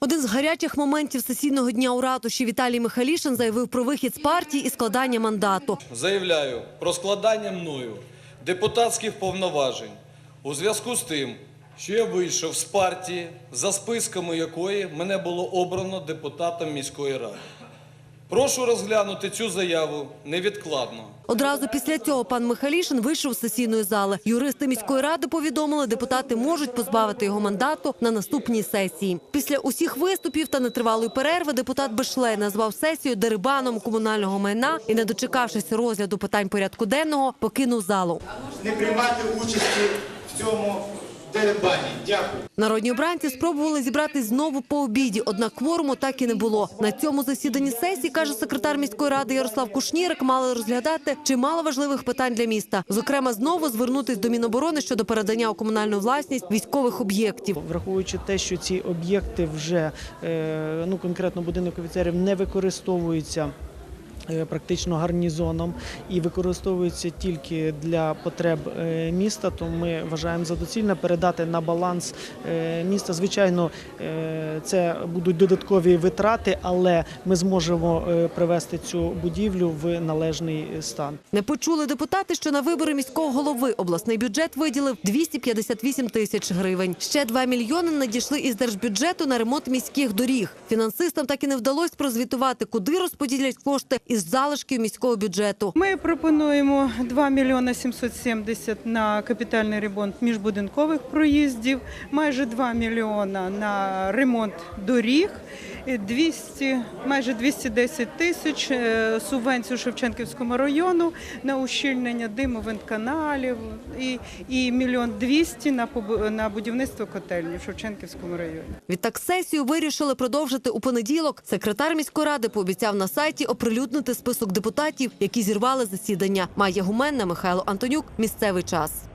Один з гарячих моментів сесійного дня у ратуші Віталій Михайлішин заявив про вихід з партії і складання мандату. Заявляю про складання мною депутатських повноважень у зв'язку з тим, що я вийшов з партії, за списками якої мене було обрано депутатом міської ради. Прошу розглянути цю заяву невідкладно. Одразу після цього пан Михайлішин вийшов з сесійної зали. Юристи міської ради повідомили, депутати можуть позбавити його мандату на наступній сесії. Після усіх виступів та нетривалої перерви депутат Бешлей назвав сесію дерибаном комунального майна і, не дочекавшись розгляду питань порядку денного, покинув залу. не приймати участі в цьому дерибані. Дякую. Народні обранці спробували зібратись знову по обіді, однак кворуму так і не було. На цьому засіданні сесії, каже секретар міської ради Ярослав Кушнірик, мали розглядати чимало важливих питань для міста. Зокрема, знову звернутись до Міноборони щодо передання у комунальну власність військових об'єктів. Враховуючи те, що ці об'єкти вже е, ну конкретно будинок офіцерів не використовуються. Е, Практично гарнізоном і використовуються тільки для потреб е, міста, то ми вважаємо за доцільне передати на баланс е, міста. Звичайно, це будуть додаткові витрати, але ми зможемо привести цю будівлю в належний стан. Не почули депутати, що на вибори міського голови обласний бюджет виділив 258 тисяч гривень. Ще 2 мільйони надійшли із держбюджету на ремонт міських доріг. Фінансистам так і не вдалося прозвітувати, куди розподілять кошти із залишків міського бюджету. Ми пропонуємо 2 мільйони 770 на капітальний ремонт міжбудинкових проїздів, майже 2 мільйона на ремонт доріг, 200, майже 210 тисяч е, субвенцію Шевченківському району на ущільнення димових каналів і, і мільйон 200 на, на будівництво котельні в Шевченківському районі. Відтак сесію вирішили продовжити у понеділок. Секретар міської ради пообіцяв на сайті оприлюднити список депутатів, які зірвали засідання. Майя Гуменна, Михайло Антонюк. Місцевий час.